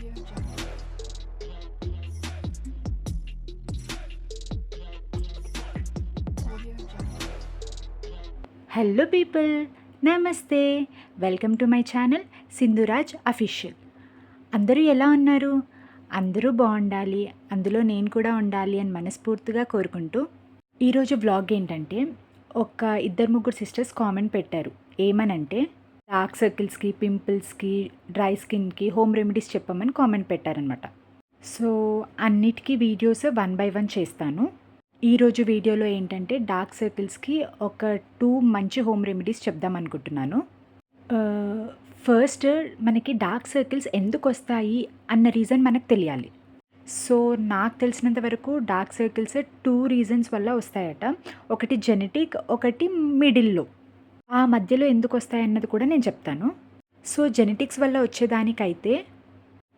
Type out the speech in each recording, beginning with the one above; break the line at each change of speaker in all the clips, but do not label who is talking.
Hello people namaste welcome to my channel Sindhuraj official అందరూ ఎలా ఉన్నారు? అందరూ బాగుండాలి. అందులో నేను కూడా ఉండాలి అని మనస్ఫూర్తిగా కోరుకుంటూ ఈరోజు వ్లాగ్ ఏంటంటే ఒక ఇద్దరు ముగ్గురు సిస్టర్స్ కామెంట్ పెట్టారు. ఏమనంటే డార్క్ సర్కిల్స్కి పింపుల్స్కి డ్రై స్కిన్కి హోమ్ రెమెడీస్ చెప్పమని కామెంట్ పెట్టారనమాట సో అన్నిటికీ వీడియోస్ వన్ బై వన్ చేస్తాను. ఈరోజు వీడియోలో ఏంటంటే డార్క్ సర్కిల్స్కి ఒక టూ మంచి హోమ్ రెమెడీస్ చెప్దాం అనుకుంటున్నాను. ఫస్ట్ మనకి డార్క్ సర్కిల్స్ ఎందుకు వస్తాయి అన్న రీజన్ మనకు తెలియాలి. సో నాకు తెలిసినంత వరకు డార్క్ సర్కిల్స్ టూ రీజన్స్ వల్ల వస్తాయట. ఒకటి జెనెటిక్ ఒకటి మిడిల్లో. ఆ మధ్యలో ఎందుకు వస్తాయి అన్నది కూడా నేను చెప్తాను. సో జెనెటిక్స్ వల్ల వచ్చేదానికైతే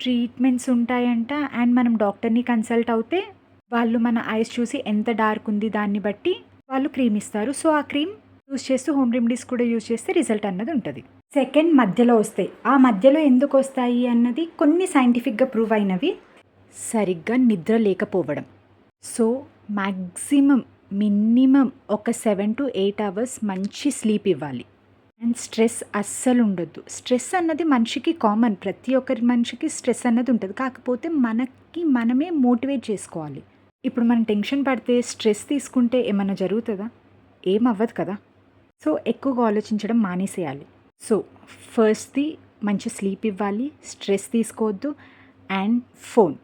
ట్రీట్మెంట్స్ ఉంటాయంట. అండ్ మనం డాక్టర్ని కన్సల్ట్ అవుతే వాళ్ళు మన ఐస్ చూసి ఎంత డార్క్ ఉంది దాన్ని బట్టి వాళ్ళు క్రీమ్ ఇస్తారు. సో ఆ క్రీమ్ యూస్ చేస్తూ హోమ్ రెమెడీస్ కూడా యూజ్ చేస్తే రిజల్ట్ అన్నది ఉంటుంది. సెకండ్ మధ్యలో వస్తాయి ఆ మధ్యలో ఎందుకు వస్తాయి అన్నది కొన్ని సైంటిఫిక్గా ప్రూవ్ అయినవి సరిగ్గా నిద్ర లేకపోవడం. సో మ్యాక్సిమం మినిమం ఒక సెవెన్ టు ఎయిట్ అవర్స్ మంచి స్లీప్ ఇవ్వాలి. అండ్ స్ట్రెస్ అస్సలు ఉండొద్దు. స్ట్రెస్ అన్నది మనిషికి కామన్. ప్రతి ఒక్కరి మనిషికి స్ట్రెస్ అన్నది ఉంటుంది. కాకపోతే మనకి మనమే మోటివేట్ చేసుకోవాలి. ఇప్పుడు మనం టెన్షన్ పడితే స్ట్రెస్ తీసుకుంటే ఏమైనా జరుగుతుందా? ఏం అవ్వదు కదా. సో ఎక్కువగా ఆలోచించడం మానేసేయాలి. సో ఫస్ట్ది మంచి స్లీప్ ఇవ్వాలి. స్ట్రెస్ తీసుకోవద్దు. And phone.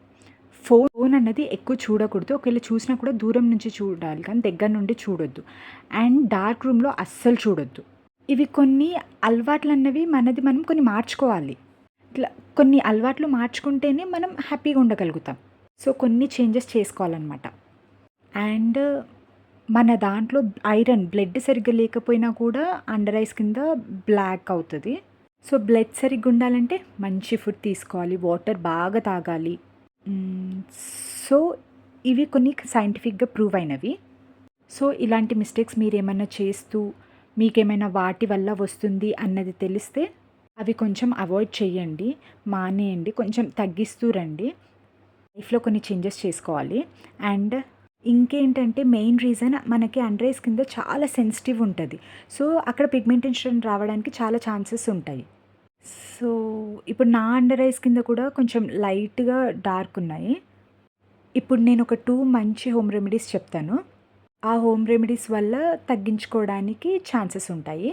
ఫోన్ అన్నది ఎక్కువ చూడకూడదు. ఒకవేళ చూసినా కూడా దూరం నుంచి చూడాలి కానీ దగ్గర నుండి చూడొద్దు. అండ్ డార్క్ రూమ్లో అస్సలు చూడొద్దు. ఇవి కొన్ని అలవాట్లు అన్నవి మనది మనం కొన్ని మార్చుకోవాలి. ఇట్లా కొన్ని అలవాట్లు మార్చుకుంటేనే మనం హ్యాపీగా ఉండగలుగుతాం. సో కొన్ని చేంజెస్ చేసుకోవాలన్నమాట. అండ్ మన దాంట్లో ఐరన్ బ్లడ్ సరిగ్గా లేకపోయినా కూడా అండర్ ఐస్ కింద బ్లాక్ అవుతుంది. సో బ్లడ్ సరిగ్గా ఉండాలంటే మంచి ఫుడ్ తీసుకోవాలి. వాటర్ బాగా తాగాలి. సో ఇవి కొన్ని సైంటిఫిక్గా ప్రూవ్ అయినవి. సో ఇలాంటి మిస్టేక్స్ మీరు ఏమైనా చేస్తూ మీకేమైనా వాటి వల్ల వస్తుంది అన్నది తెలిస్తే అవి కొంచెం అవాయిడ్ చేయండి మానేయండి కొంచెం తగ్గిస్తూ రండి. లైఫ్లో కొన్ని చేంజెస్ చేసుకోవాలి. అండ్ ఇంకేంటంటే మెయిన్ రీజన్ మనకి అండర్ ఐస్ కింద చాలా సెన్సిటివ్ ఉంటుంది. సో అక్కడ పిగ్మెంటేషన్ రావడానికి చాలా ఛాన్సెస్ ఉంటాయి. సో ఇప్పుడు నా అండర్ ఐస్ కింద కూడా కొంచెం లైట్గా డార్క్ ఉన్నాయి. ఇప్పుడు నేను ఒక టూ మంచి హోమ్ రెమెడీస్ చెప్తాను. ఆ హోమ్ రెమెడీస్ వల్ల తగ్గించుకోవడానికి ఛాన్సెస్ ఉంటాయి.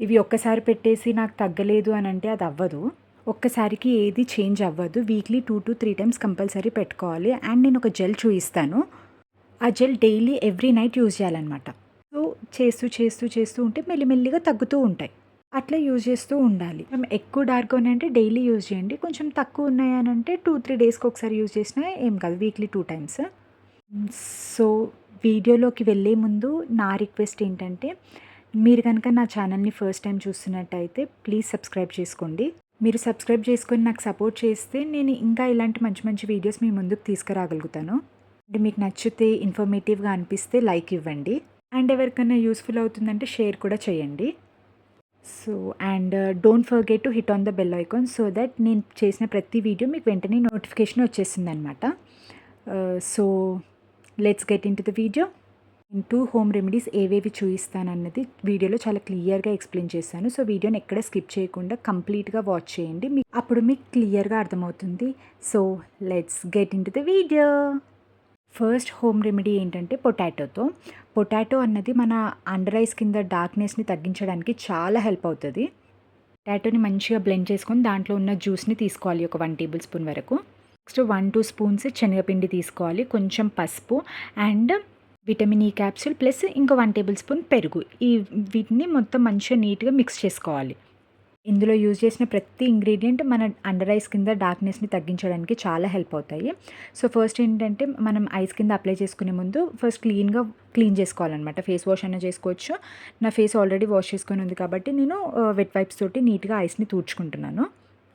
ఇవి ఒక్కసారి పెట్టేసి నాకు తగ్గలేదు అని అంటే అది అవ్వదు. ఒక్కసారికి ఏది చేంజ్ అవ్వదు. Weekly two to three times compulsory పెట్టుకోవాలి. అండ్ నేను ఒక జెల్ చూపిస్తాను ఆ gel daily every night use చేయాలన్నమాట. సో చేస్తూ చేస్తూ చేస్తూ ఉంటే మెల్లిమెల్లిగా తగ్గుతూ ఉంటాయి. అట్లా యూజ్ చేస్తూ ఉండాలి. మనం ఎక్కువ డార్క్ ఉన్నాయంటే డైలీ యూజ్ చేయండి. కొంచెం తక్కువ ఉన్నాయనంటే టూ త్రీ డేస్కి ఒకసారి యూజ్ చేసినా ఏం కాదు. Weekly two times. సో వీడియోలోకి వెళ్ళే ముందు నా రిక్వెస్ట్ ఏంటంటే మీరు కనుక నా ఛానల్ని ఫస్ట్ టైం చూస్తున్నట్టయితే ప్లీజ్ సబ్స్క్రైబ్ చేసుకోండి. మీరు సబ్స్క్రైబ్ చేసుకొని నాకు సపోర్ట్ చేస్తే నేను ఇంకా ఇలాంటి మంచి మంచి వీడియోస్ మీ ముందుకు తీసుకురాగలుగుతాను. అండ్ మీకు నచ్చితే ఇన్ఫర్మేటివ్గా అనిపిస్తే లైక్ ఇవ్వండి. అండ్ ఎవరికైనా యూస్ఫుల్ అవుతుందంటే షేర్ కూడా చేయండి. So and don't forget to hit on the bell icon so that నేను చేసిన ప్రతి వీడియో మీకు వెంటనే నోటిఫికేషన్ వచ్చేసింది అనమాట so let's get into the video two home remedies ఏవేవి చూపిస్తానన్నది వీడియోలో చాలా క్లియర్గా ఎక్స్ప్లెయిన్ చేశాను. సో వీడియోని ఎక్కడ స్కిప్ చేయకుండా కంప్లీట్గా వాచ్ చేయండి. మీ అప్పుడు మీకు క్లియర్గా అర్థమవుతుంది. So let's get into the video first home remedy ఏంటంటే పొటాటోతో పొటాటో అన్నది మన అండర్ ఐస్ కింద డార్క్నెస్ని తగ్గించడానికి చాలా హెల్ప్ అవుతుంది. పొటాటోని మంచిగా బ్లెండ్ చేసుకొని దాంట్లో ఉన్న జ్యూస్ని తీసుకోవాలి ఒక వన్ టేబుల్ స్పూన్ వరకు. నెక్స్ట్ వన్ టూ స్పూన్స్ శనగపిండి తీసుకోవాలి కొంచెం పసుపు and vitamin E capsule plus ఇంకో వన్ టేబుల్ స్పూన్ పెరుగు. ఈ వీటిని మొత్తం మంచిగా నీట్గా మిక్స్ చేసుకోవాలి. ఇందులో యూజ్ చేసిన ప్రతి ఇంగ్రీడియంట్ మన అండర్ ఐస్ కింద డార్క్నెస్ని తగ్గించడానికి చాలా హెల్ప్ అవుతాయి. సో ఫస్ట్ ఏంటంటే మనం ఐస్ కింద అప్లై చేసుకునే ముందు ఫస్ట్ క్లీన్గా క్లీన్ చేసుకోవాలన్నమాట. ఫేస్ వాష్ అయినా చేసుకోవచ్చు. నా ఫేస్ ఆల్రెడీ వాష్ చేసుకొని ఉంది కాబట్టి నేను వెట్ వైప్స్ తోటి నీట్గా ఐస్ని తూడ్చుకుంటున్నాను.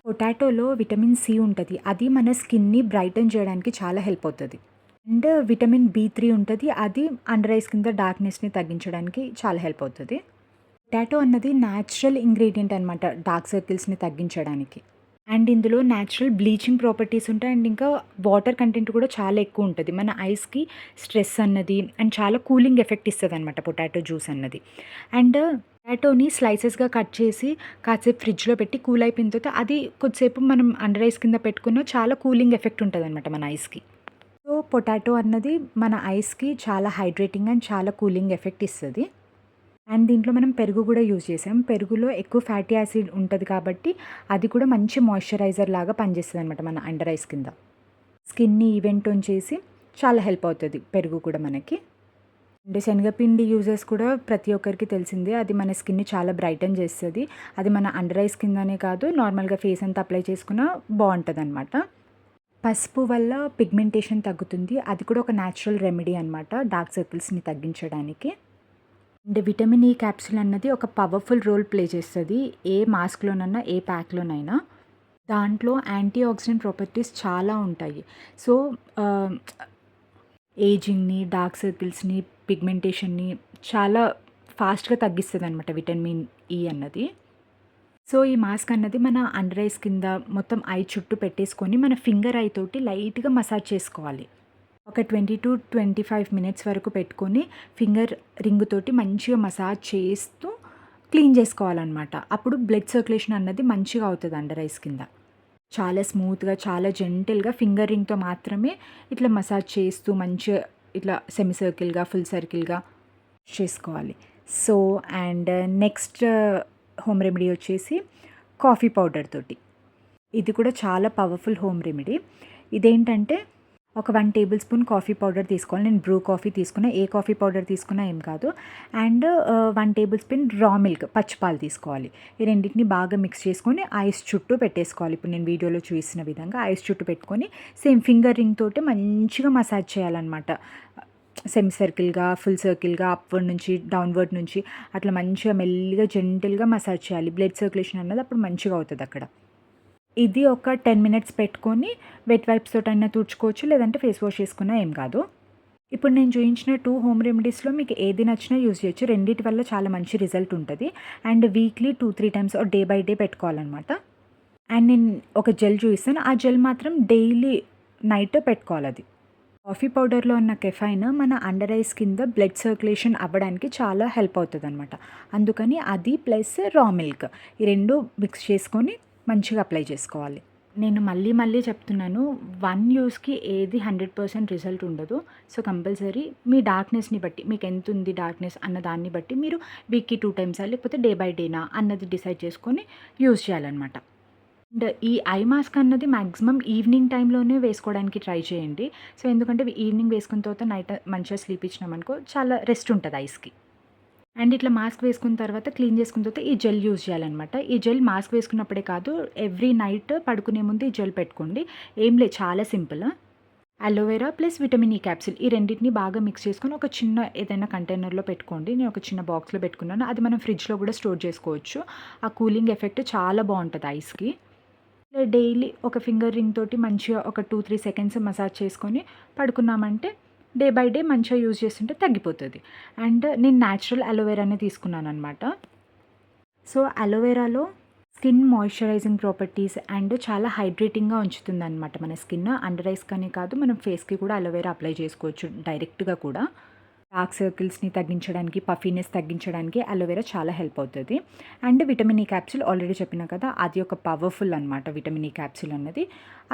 పొటాటోలో విటమిన్ సి ఉంటుంది. అది మన స్కిన్ని బ్రైటన్ చేయడానికి చాలా హెల్ప్ అవుతుంది. అండ్ విటమిన్ బి త్రీ ఉంటుంది. అది అండర్ ఐస్ కింద డార్క్నెస్ని తగ్గించడానికి చాలా హెల్ప్ అవుతుంది. పొటాటో అన్నది న్యాచురల్ ఇంగ్రీడియంట్ అనమాట డార్క్ సర్కిల్స్ని తగ్గించడానికి. అండ్ ఇందులో న్యాచురల్ బ్లీచింగ్ ప్రాపర్టీస్ ఉంటాయి. అండ్ ఇంకా వాటర్ కంటెంట్ కూడా చాలా ఎక్కువ ఉంటుంది. మన ఐస్కి స్ట్రెస్ అన్నది అండ్ చాలా కూలింగ్ ఎఫెక్ట్ ఇస్తుంది అనమాట పొటాటో జ్యూస్ అన్నది. అండ్ పొటాటోని స్లైసెస్గా కట్ చేసి కాసేపు ఫ్రిడ్జ్లో పెట్టి కూల్ అయిపోయిన తర్వాత అది కొద్దిసేపు మనం అండర్ ఐస్ కింద పెట్టుకున్న చాలా కూలింగ్ ఎఫెక్ట్ ఉంటుంది అనమాట మన ఐస్కి సో పొటాటో అన్నది మన ఐస్కి చాలా హైడ్రేటింగ్ అండ్ చాలా కూలింగ్ ఎఫెక్ట్ ఇస్తుంది. అండ్ దీంట్లో మనం పెరుగు కూడా యూజ్ చేసాం. పెరుగులో ఎక్కువ ఫ్యాటీ యాసిడ్ ఉంటుంది కాబట్టి అది కూడా మంచి మాయిశ్చరైజర్ లాగా పనిచేస్తుంది అనమాట మన అండర్ ఐస్ కింద. స్కిన్ని ఈవెంట్ చేసి చాలా హెల్ప్ అవుతుంది పెరుగు కూడా మనకి. అంటే శనగపిండి యూజెస్ కూడా ప్రతి ఒక్కరికి తెలిసిందే అది మన స్కిన్ని చాలా బ్రైటన్ చేస్తుంది. అది మన అండర్ ఐస్ కిందనే కాదు నార్మల్గా ఫేస్ అంతా అప్లై చేసుకున్నా బాగుంటుంది అనమాట పసుపు వల్ల పిగ్మెంటేషన్ తగ్గుతుంది. అది కూడా ఒక న్యాచురల్ రెమెడీ అనమాట డార్క్ సర్కిల్స్ని తగ్గించడానికి. అండ్ విటమిన్ ఈ క్యాప్సూల్ అన్నది ఒక పవర్ఫుల్ రోల్ ప్లే చేస్తుంది ఏ మాస్క్లోనైనా ఏ ప్యాక్లోనైనా. దాంట్లో యాంటీ ఆక్సిడెంట్ ప్రాపర్టీస్ చాలా ఉంటాయి. సో ఏజింగ్ని డార్క్ సర్కిల్స్ని పిగ్మెంటేషన్ని చాలా ఫాస్ట్గా తగ్గిస్తుంది అనమాట విటమిన్ ఈ అన్నది. సో ఈ మాస్క్ అన్నది మన అండర్ ఐస్ కింద మొత్తం ఐ చుట్టూ పెట్టేసుకొని మన ఫింగర్ ఐ తోటి లైట్గా మసాజ్ చేసుకోవాలి. ఒక twenty to twenty five minutes వరకు పెట్టుకొని ఫింగర్ రింగ్ తోటి మంచిగా మసాజ్ చేస్తూ క్లీన్ చేసుకోవాలన్నమాట. అప్పుడు బ్లడ్ సర్క్యులేషన్ అన్నది మంచిగా అవుతుంది అండర్ ఐస్ కింద. చాలా స్మూత్గా చాలా జెంటిల్గా ఫింగర్ రింగ్తో మాత్రమే ఇట్లా మసాజ్ చేస్తూ మంచిగా ఇట్లా సెమీ సర్కిల్గా ఫుల్ సర్కిల్గా చేసుకోవాలి. So and next home remedy వచ్చేసి కాఫీ పౌడర్ తోటి. ఇది కూడా చాలా పవర్ఫుల్ హోమ్ రెమెడీ. ఇదేంటంటే ఒక one tablespoon coffee powder తీసుకోవాలి. నేను బ్రూ కాఫీ తీసుకున్నా ఏ కాఫీ పౌడర్ తీసుకున్నా ఏం కాదు. And one tablespoon raw milk పచ్చిపాలు తీసుకోవాలి. ఈ రెండింటిని బాగా మిక్స్ చేసుకొని ఐస్ చుట్టూ పెట్టేసుకోవాలి. ఇప్పుడు నేను వీడియోలో చూసిన విధంగా ఐస్ చుట్టూ పెట్టుకొని సేమ్ ఫింగర్ రింగ్ తోటి మంచిగా మసాజ్ చేయాలన్నమాట. సెమీ సర్కిల్గా ఫుల్ సర్కిల్గా అప్వర్డ్ నుంచి డౌన్వర్డ్ నుంచి అట్లా మంచిగా మెల్లిగా జెంటిల్గా మసాజ్ చేయాలి. బ్లడ్ సర్క్యులేషన్ అన్నది అప్పుడు మంచిగా అవుతుంది అక్కడ ఇది ఒక టెన్ మినిట్స్ పెట్టుకొని వెట్ వైప్స్ తోటైనా అయినా తుడుచుకోవచ్చు లేదంటే ఫేస్ వాష్ చేసుకున్నా ఏం కాదు. ఇప్పుడు నేను చూపించిన టూ హోమ్ రెమెడీస్లో మీకు ఏది నచ్చినా యూజ్ చేయొచ్చు. రెండింటి వల్ల చాలా మంచి రిజల్ట్ ఉంటుంది. And weekly two three times day by day పెట్టుకోవాలన్నమాట. అండ్ నేను ఒక జెల్ చూపిస్తాను. ఆ జెల్ మాత్రం డైలీ నైట్ పెట్టుకోవాలి అది. కాఫీ పౌడర్లో ఉన్న కెఫైన్ మన అండర్ ఐస్ కింద బ్లడ్ సర్క్యులేషన్ అవ్వడానికి చాలా హెల్ప్ అవుతుంది అనమాట అందుకని అది ప్లస్ రా మిల్క్ ఈ రెండు మిక్స్ చేసుకొని మంచిగా అప్లై చేసుకోవాలి. నేను మళ్ళీ మళ్ళీ చెప్తున్నాను వన్ యూస్కి ఏది హండ్రెడ్ పర్సెంట్ రిజల్ట్ ఉండదు. సో కంపల్సరీ మీ డార్క్నెస్ని బట్టి మీకు ఎంత ఉంది డార్క్నెస్ అన్న దాన్ని బట్టి మీరు వీక్కి టూ టైమ్స్ లేకపోతే డే బై డేనా అన్నది డిసైడ్ చేసుకొని యూజ్ చేయాలన్నమాట. అండ్ ఈ ఐ మాస్క్ అన్నది మ్యాక్సిమం ఈవినింగ్ టైంలోనే వేసుకోవడానికి ట్రై చేయండి. సో ఎందుకంటే ఈవినింగ్ వేసుకున్న తర్వాత నైట్ మంచిగా స్లీప్ ఇచ్చినామనుకో చాలా రెస్ట్ ఉంటుంది ఐస్కి అండ్ ఇట్లా మాస్క్ వేసుకున్న తర్వాత క్లీన్ చేసుకున్న తర్వాత ఈ జెల్ యూజ్ చేయాలన్నమాట. ఈ జెల్ మాస్క్ వేసుకున్నప్పుడే కాదు ఎవ్రీ నైట్ పడుకునే ముందు ఈ జెల్ పెట్టుకోండి. ఏం లేదు చాలా simple. Aloe vera plus vitamin E capsule ఈ రెండింటిని బాగా మిక్స్ చేసుకొని ఒక చిన్న ఏదైనా కంటైనర్లో పెట్టుకోండి. నేను ఒక చిన్న బాక్స్లో పెట్టుకున్నాను. అది మనం ఫ్రిడ్జ్లో కూడా స్టోర్ చేసుకోవచ్చు. ఆ కూలింగ్ ఎఫెక్ట్ చాలా బాగుంటుంది ఐస్కి. డైలీ ఒక ఫింగర్ రింగ్ తోటి మంచిగా ఒక టూ త్రీ సెకండ్స్ మసాజ్ చేసుకొని పడుకున్నామంటే డే బై డే మంచిగా యూజ్ చేస్తుంటే తగ్గిపోతుంది. అండ్ నేను న్యాచురల్ అలోవెరానే తీసుకున్నాను అనమాట సో అలోవెరాలో స్కిన్ మాయిశ్చరైజింగ్ ప్రాపర్టీస్ అండ్ చాలా హైడ్రేటింగ్గా ఉంచుతుంది అనమాట మన స్కిన్. అండర్ ఐస్ కానీ కాదు మనం ఫేస్కి కూడా అలోవెరా అప్లై చేసుకోవచ్చు డైరెక్ట్గా కూడా. డార్క్ సర్కిల్స్ని తగ్గించడానికి పఫీనెస్ తగ్గించడానికి అలోవెరా చాలా హెల్ప్ అవుతుంది. And vitamin E capsule already చెప్పిన కదా అది ఒక పవర్ఫుల్ అనమాట విటమిన్ ఈ క్యాప్సూల్ అన్నది.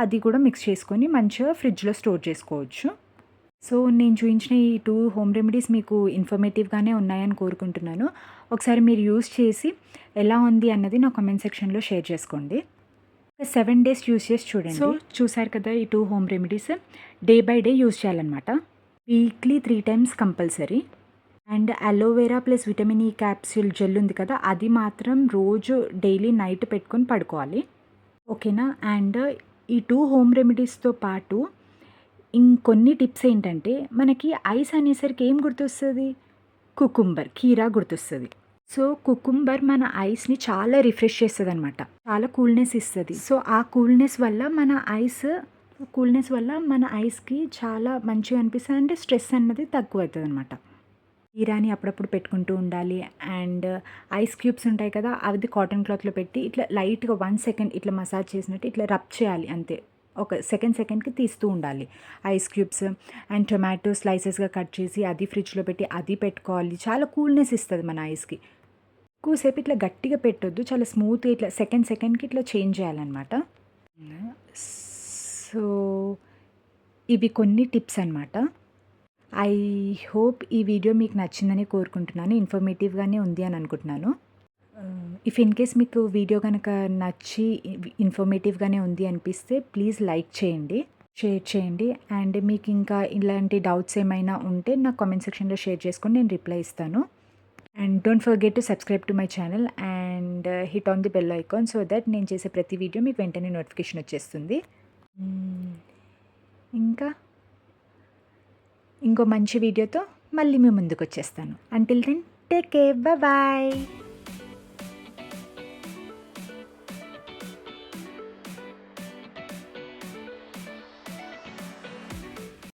అది కూడా మిక్స్ చేసుకొని మంచిగా ఫ్రిడ్జ్లో స్టోర్ చేసుకోవచ్చు. సో నేను చూపించిన ఈ టూ హోమ్ రెమెడీస్ మీకు ఇన్ఫర్మేటివ్గానే ఉన్నాయని కోరుకుంటున్నాను. ఒకసారి మీరు యూస్ చేసి ఎలా ఉంది అన్నది నా కామెంట్ సెక్షన్లో షేర్ చేసుకోండి. సెవెన్ డేస్ యూస్ చేసి చూడండి. సో చూసారు కదా ఈ two home remedies? Day by day use చేయాలన్నమాట. Weekly three times compulsory. And aloe vera plus vitamin E capsule gel ఉంది కదా అది మాత్రం రోజు డైలీ నైట్ పెట్టుకొని పడుకోవాలి. ఓకేనా? అండ్ ఈ టూ హోమ్ రెమెడీస్తో పాటు ఇంకొన్ని టిప్స్ ఏంటంటే మనకి ఐస్ అనేసరికి ఏం గుర్తొస్తుంది? కుకుంబర్ కీరా గుర్తొస్తుంది. సో కుకుంబర్ మన ఐస్ని చాలా రిఫ్రెష్ చేస్తుంది అనమాట చాలా కూల్నెస్ ఇస్తుంది. సో ఆ కూల్నెస్ వల్ల మన ఐస్ కూల్నెస్ వల్ల మన ఐస్కి చాలా మంచిగా అనిపిస్తుంది. అంటే స్ట్రెస్ అన్నది తక్కువ అవుతుంది అనమాట కీరాని అప్పుడప్పుడు పెట్టుకుంటూ ఉండాలి. అండ్ ఐస్ క్యూబ్స్ ఉంటాయి కదా అవి కాటన్ క్లాత్లో పెట్టి ఇట్లా లైట్గా వన్ సెకండ్ ఇట్లా మసాజ్ చేసినట్టు ఇట్లా రబ్ చేయాలి అంతే. ఒక సెకండ్ సెకండ్కి తీస్తూ ఉండాలి. ఐస్ క్యూబ్స్ అండ్ టొమాటో స్లైసెస్గా కట్ చేసి అది ఫ్రిడ్జ్లో పెట్టి అది పెట్టుకోవాలి. చాలా కూల్నెస్ ఇస్తుంది మన ఐస్కి ఎక్కువసేపు ఇట్లా గట్టిగా పెట్టొద్దు. చాలా స్మూత్గా ఇట్లా సెకండ్ సెకండ్కి ఇట్లా చేంజ్ చేయాలన్నమాట. సో ఇవి కొన్ని టిప్స్ అనమాట ఐ హోప్ ఈ వీడియో మీకు నచ్చిందని కోరుకుంటున్నాను. ఇన్ఫర్మేటివ్గానే ఉంది అని అనుకుంటున్నాను. ఇఫ్ ఇన్ కేస్ మీకు వీడియో కనుక నచ్చి ఇన్ఫర్మేటివ్గానే ఉంది అనిపిస్తే ప్లీజ్ లైక్ చేయండి షేర్ చేయండి. అండ్ మీకు ఇంకా ఇలాంటి డౌట్స్ ఏమైనా ఉంటే నా కామెంట్ సెక్షన్లో షేర్ చేసుకొని నేను రిప్లై ఇస్తాను. And don't forget to subscribe to my channel and hit on the bell icon so that నేను చేసే ప్రతి వీడియో మీకు వెంటనే నోటిఫికేషన్ వచ్చేస్తుంది. Hmm. ఇంకా? ఇంకో మంచి వీడియోతో మళ్ళీ మీ ముందుకు వచ్చేస్తాను. Until then take care bye